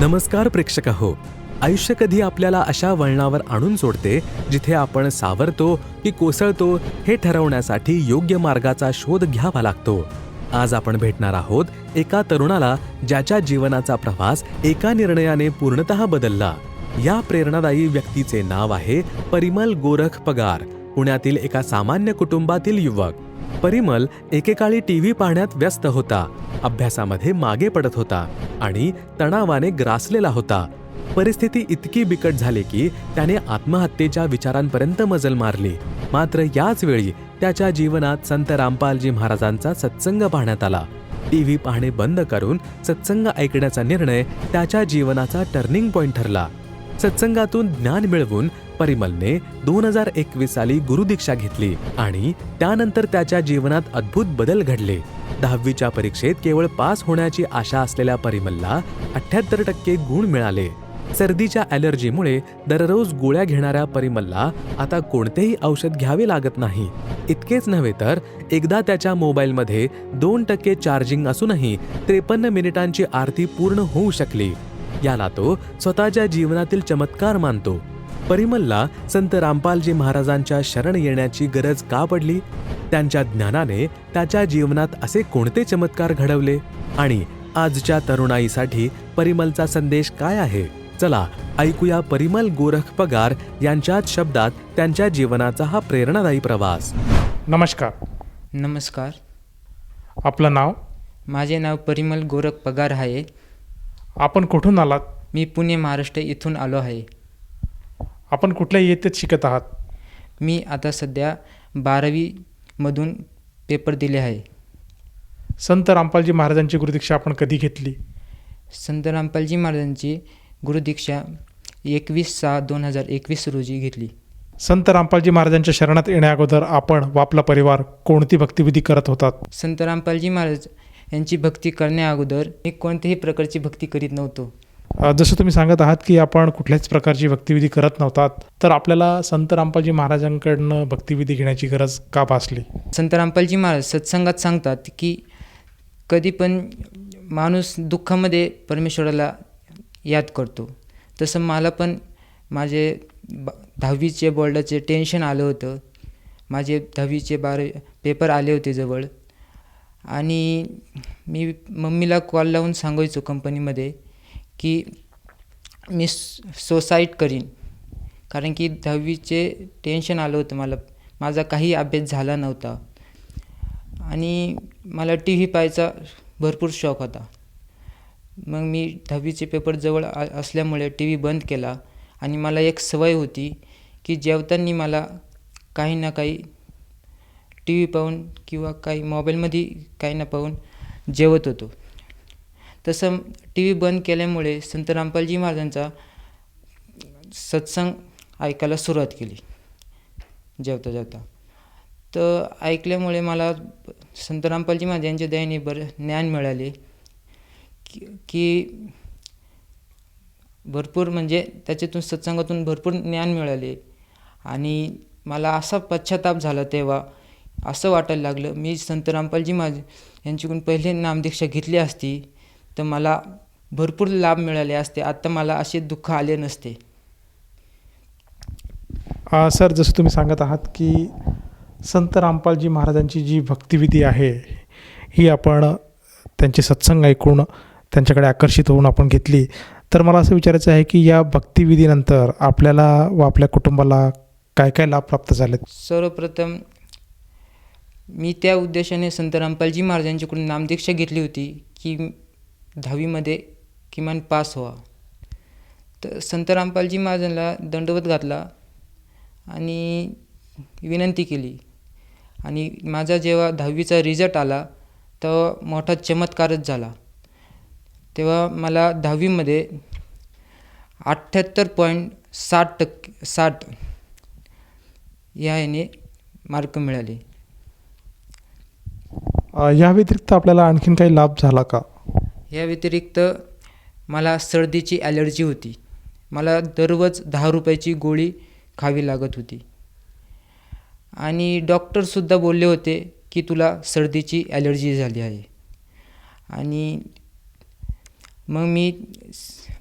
नमस्कार प्रेक्षक हो आयुष्य कधी आपल्याला अशा वळणावर आणून सोडते जिथे आपण सावरतो की कोसळतो हे ठरवण्यासाठी योग्य मार्गाचा शोध घ्यावा लागतो. आज आपण भेटणार आहोत एका तरुणाला ज्याच्या जीवनाचा प्रवास एका निर्णयाने पूर्णतः बदलला. या प्रेरणादायी व्यक्तीचे नाव आहे परिमल गोरख पगार पुण्यातील एका सामान्य कुटुंबातील युवक. परिमल एकेकाळी टी व्ही पाहण्यात व्यस्त होता. अभ्यासामध्ये मागे पडत होता आणि तणावाने ग्रासलेला होता. परिस्थिती इतकी बिकट झाली की त्याने आत्महत्येच्या विचारांपर्यंत मजल मारली. मात्र याच वेळी त्याच्या जीवनात संत रामपालजी महाराजांचा सत्संग पाहण्यात आला. टी व्ही पाहणे बंद करून सत्संग ऐकण्याचा निर्णय त्याच्या जीवनाचा टर्निंग पॉइंट ठरला. सत्संगातून ज्ञान मिळवून परिमलने दोन हजार एकवीस साली गुरुदीक्षा घेतली आणि त्यानंतर त्याच्या जीवनात अद्भुत बदल घडले. दहावीच्या परीक्षेत केवळ पास होण्याची आशा असलेल्या परिमलला अठ्याहत्तर टक्के गुण मिळाले. सर्दीच्या ॲलर्जीमुळे दररोज गोळ्या घेणाऱ्या परिमलला आता कोणतेही औषध घ्यावे लागत नाही. इतकेच नव्हे तर एकदा त्याच्या मोबाईलमध्ये दोन टक्के चार्जिंग असूनही त्रेपन्न मिनिटांची आरती पूर्ण होऊ शकली. याला तो स्वतःच्या जीवनातील चमत्कार मानतो. परिमलला संत रामपालजी महाराजांच्या शरण येण्याची गरज का पडली? त्यांच्या ज्ञानाने त्याच्या जीवनात असे कोणते चमत्कार घडवले? आणि आजच्या तरुणाईसाठी परिमलचा संदेश काय आहे? चला ऐकूया परिमल गोरख पगार यांच्याच शब्दात त्यांच्या जीवनाचा हा प्रेरणादायी प्रवास. नमस्कार. नमस्कार. आपलं नाव? माझे नाव परिमल गोरख पगार आहे. आपण कुठून आलात? मी पुणे महाराष्ट्र इथून आलो आहे. आपण कुठल्या इयत्तेत शिकत आहात? मी आता सध्या बारावीमधून पेपर दिले आहे. संत रामपालजी महाराजांची गुरुदीक्षा आपण कधी घेतली? संत रामपालजी महाराजांची गुरुदीक्षा एकवीस सहा दोन हजार एकवीस रोजी घेतली. संत रामपालजी महाराजांच्या शरणात येण्याअगोदर आपण व आपला परिवार कोणती भक्तिविधी करत होतात? संत रामपालजी महाराज यांची भक्ती करण्याअगोदर मी कोणत्याही प्रकारची भक्ती करीत नव्हतो. जसं तुम्ही सांगत आहात की आपण कुठल्याच प्रकारची भक्तिविधी करत नव्हतात तर आपल्याला संत रामपालजी महाराजांकडनं भक्तिविधी घेण्याची गरज का भासली? संत रामपालजी महाराज सत्संगात सांगतात की कधी पण माणूस दुःखामध्ये परमेश्वराला याद करतो. तसं मला पण माझे ब दहावीचे बोर्डाचे टेन्शन आलं होतं. माझे दहावीचे बारावी पेपर आले होते जवळ. आणि मी मम्मीला कॉल लावून सांगायचो कंपनीमध्ये की मी सोसाईट करीन. कारण की दहावीचे टेन्शन आलं होतं मला. माझा काही अभ्यास झाला नव्हता. आणि मला टी व्ही पाहायचा भरपूर शौक होता. मग मी दहावीचे पेपर जवळ आ असल्यामुळे टी व्ही बंद केला. आणि मला एक सवय होती की जेवताना मला काही ना काही टी व्ही पाहून किंवा काही मोबाईलमध्ये काही ना पाहून जेवत होतो. तसं टी व्ही बंद केल्यामुळे संत रामपालजी महाराजांचा सत्संग ऐकायला सुरुवात केली. जेवता जेवता. तर ऐकल्यामुळे मला संत रामपालजी महाराज यांच्या दयाने बरं ज्ञान मिळाले की की भरपूर म्हणजे त्याच्यातून सत्संगातून भरपूर ज्ञान मिळाले. आणि मला असा पश्चाताप झाला तेव्हा असं वाटायला लागलं. मी संत रामपालजी महाराज यांच्याकडून पहिले नामदीक्षा घेतली असती तर मला भरपूर लाभ मिळाले असते. आत्ता मला असे दुःख आले नसते. सर जसं तुम्ही सांगत आहात की संत रामपालजी महाराजांची जी भक्तिविधी आहे ही आपण त्यांचे सत्संग ऐकून त्यांच्याकडे आकर्षित होऊन आपण घेतली. तर मला असं विचारायचं आहे की या भक्तिविधीनंतर आपल्याला व आपल्या कुटुंबाला काय काय लाभ प्राप्त झालेत? सर्वप्रथम मी त्या उद्देशाने संत रामपालजी महाराजांच्याकडून नामदीक्षा घेतली होती की दहावीमध्ये किमान पास व्हा. तर संत रामपालजी महाराजांना दंडवत घातला आणि विनंती केली. आणि माझा जेव्हा दहावीचा रिझल्ट आला तेव्हा मोठा चमत्कारच झाला. तेव्हा मला दहावीमध्ये अठ्ठ्याहत्तर पॉईंट साठ टक्के साठ या याने मार्क मिळाले. या व्यतिरिक्त आपल्याला आणखीन काही लाभ झाला का? या व्यतिरिक्त मला सर्दीची ॲलर्जी होती. मला दररोज दहा रुपयाची गोळी खावी लागत होती. आणि डॉक्टरसुद्धा बोलले होते की तुला सर्दीची ॲलर्जी झाली आहे. आणि मग मी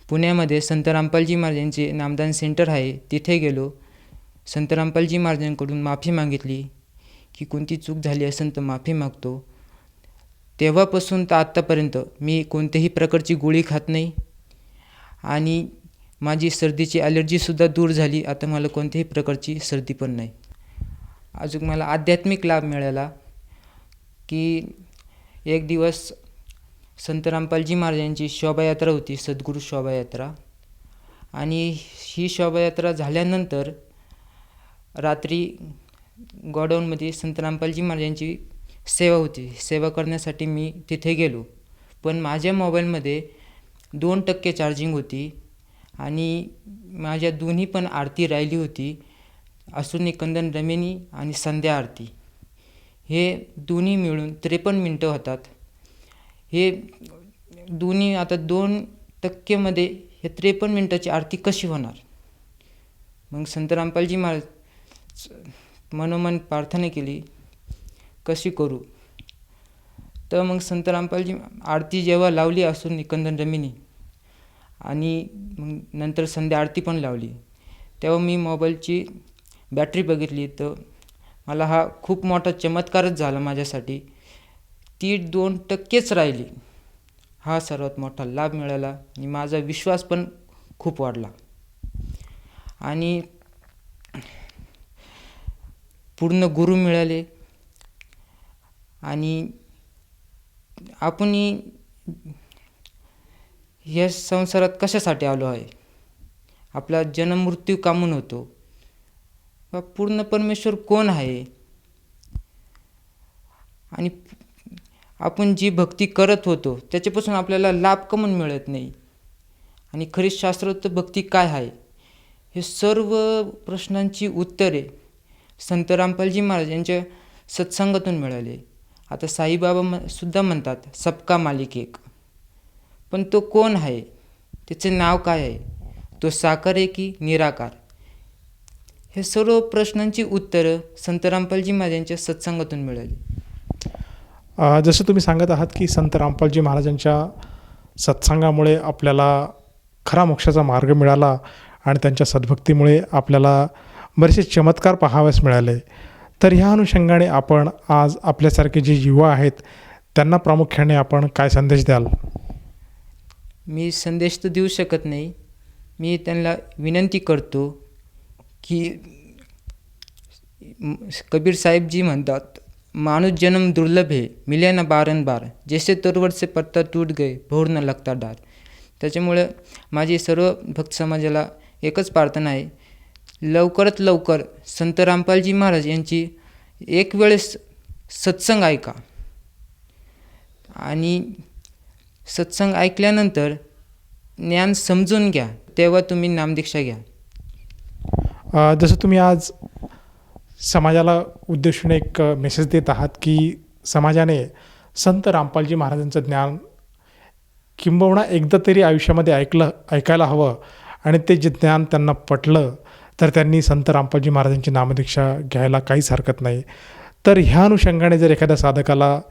पुण्यामध्ये संत रामपालजी महाराजांचे नामदान सेंटर आहे तिथे गेलो. संत रामपालजी महाराजांकडून माफी मागितली की कोणती चूक झाली असेल तर माफी मागतो. तेव्हापासून तर आत्तापर्यंत मी कोणत्याही प्रकारची गोळी खात नाही. आणि माझी सर्दीची ॲलर्जीसुद्धा दूर झाली. आता मला कोणत्याही प्रकारची सर्दी पण नाही. अजून मला आध्यात्मिक लाभ मिळाला की एक दिवस संत रामपालजी महाराजांची शोभायात्रा होती सद्गुरू शोभायात्रा. आणि ही शोभायात्रा झाल्यानंतर रात्री गोडाऊनमध्ये संत रामपालजी महाराजांची सेवा होती. सेवा करण्यासाठी मी तिथे गेलो. पण माझ्या मोबाईलमध्ये दोन टक्के चार्जिंग होती आणि माझ्या दोन्ही पण आरती राहिली होती असून कंदन रमेनी आणि संध्या आरती. हे दोन्ही मिळून त्रेपन्न मिनटं होतात. हे दोन्ही आता दोन टक्केमध्ये हे त्रेपन्न मिनटाची आरती कशी होणार? मग संत रामपालजी महाराज मनोमन प्रार्थना केली. कशी करू? तर मग संत रामपालजी आरती जेव्हा लावली असून निकंदन जमिनी आणि मग नंतर संध्या आरती पण लावली तेव्हा मी मोबाईलची बॅटरी बघितली. तर मला हा खूप मोठा चमत्कारच झाला माझ्यासाठी. ती दोन टक्केच राहिली. हा सर्वात मोठा लाभ मिळाला आणि माझा विश्वास पण खूप वाढला. आणि पूर्ण गुरु मिळाले. आणि आपण या संसारात कशासाठी आलो आहे? आपला जन्म मृत्यू कामून होतो? पूर्ण परमेश्वर कोण आहे? आणि आपण जी भक्ती करत होतो त्याच्यापासून आपल्याला लाभ कमून मिळत नाही? आणि खरी शास्त्रोक्त भक्ती काय आहे? हे सर्व प्रश्नांची उत्तरे संत रामपालजी महाराज यांच्या सत्संगातून मिळाले. आता साईबाबा म सुद्धा म्हणतात सबका मालिक एक. पण तो कोण आहे? त्याचे नाव काय आहे? तो साकार आहे की निराकार? हे सर्व प्रश्नांची उत्तरं संत रामपालजी महाराजांच्या सत्संगातून मिळाली. जसं तुम्ही सांगत आहात की संत रामपालजी महाराजांच्या सत्संगामुळे आपल्याला खरा मोक्षाचा मार्ग मिळाला आणि त्यांच्या सद्भक्तीमुळे आपल्याला बरेचसे चमत्कार पाहावयास मिळाले. तर ह्या अनुषंगाने आपण आज आपल्यासारखे जे युवा आहेत त्यांना प्रामुख्याने आपण काय संदेश द्याल? मी संदेश तर देऊ शकत नाही. मी त्यांना विनंती करतो की कबीर साहेबजी म्हणतात माणूस जन्म दुर्लभ आहे मिले ना बारंबार जसे तोरवर पत्ता टूट गए भोर न लगता डार. त्याच्यामुळं माझी सर्व भक्त समाजाला एकच प्रार्थना आहे लवकरात लवकर संत रामपालजी महाराज यांची एक वेळेस सत्संग ऐका. आणि सत्संग ऐकल्यानंतर ज्ञान समजून घ्या तेव्हा तुम्ही नामदीक्षा घ्या. जसं तुम्ही आज समाजाला उद्देशून एक मेसेज देत आहात की समाजाने संत रामपालजी महाराजांचं ज्ञान किंबहुना एकदा तरी आयुष्यामध्ये ऐकलं ऐकायला हवं आणि ते जे ज्ञान त्यांना पटलं तर त्यांनी संत रामपालजी महाराजांची नामदीक्षा घ्यायला काहीच हरकत नाही. तर ह्या अनुषंगाने जर एखाद्या साधकाला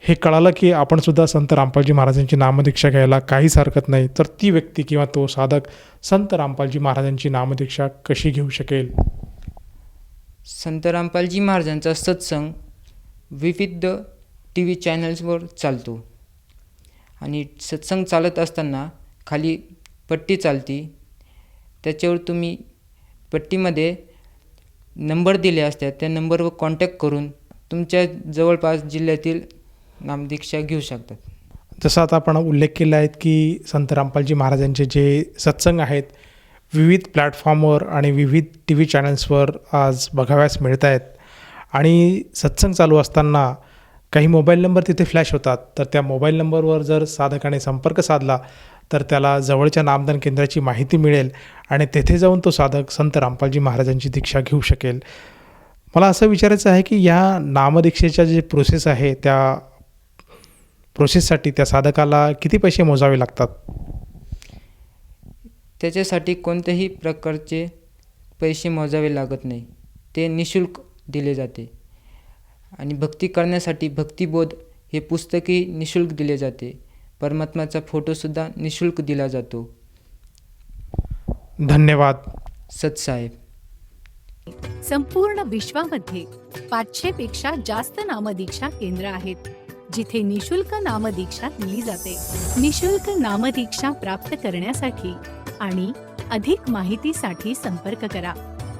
हे कळालं की आपणसुद्धा संत रामपालजी महाराजांची नामदीक्षा घ्यायला काहीच हरकत नाही तर ती व्यक्ती किंवा तो साधक संत रामपालजी महाराजांची नामदीक्षा कशी घेऊ शकेल? संत रामपालजी महाराजांचा सत्संग विविध टी व्ही चॅनल्सवर चालतो. आणि सत्संग चालत असताना खाली पट्टी चालती. त्याच्यावर तुम्ही पट्टीमध्ये नंबर दिले असतात त्या नंबरवर कॉन्टॅक्ट करून तुमच्या जवळपास जिल्ह्यातील नामदीक्षा घेऊ शकतात. जसं आता आपण उल्लेख केला आहे की संत रामपालजी महाराजांचे जे सत्संग आहेत विविध प्लॅटफॉर्मवर आणि विविध टी व्ही चॅनल्सवर आज बघाव्यास मिळत आहेत आणि सत्संग चालू असताना काही मोबाईल नंबर तिथे फ्लॅश होतात तर त्या मोबाईल नंबरवर जर साधकाने संपर्क साधला तर त्याला जवळच्या नामदान केंद्राची माहिती मिळेल आणि तेथे जाऊन तो साधक संत रामपालजी महाराजांची दीक्षा घेऊ शकेल. मला असं विचारायचं आहे की या नामदीक्षेच्या जे प्रोसेस आहे त्या प्रोसेससाठी त्या साधकाला किती पैसे मोजावे लागतात? त्याच्यासाठी कोणत्याही प्रकारचे पैसे मोजावे लागत नाही. ते निशुल्क दिले जाते. आणि भक्ती करण्यासाठी भक्तिबोध हे पुस्तकही निशुल्क दिले जाते. परमात्माचा फोटोसुद्धा निशुल्क दिला जातो. धन्यवाद. सतसाहेब. संपूर्ण विश्वामध्ये पाचशे पेक्षा जास्त नामदीक्षा केंद्र आहेत जिथे निशुल्क नामदीक्षा दिली जाते. निशुल्क नामदीक्षा प्राप्त करण्यासाठी आणि अधिक माहितीसाठी संपर्क करा.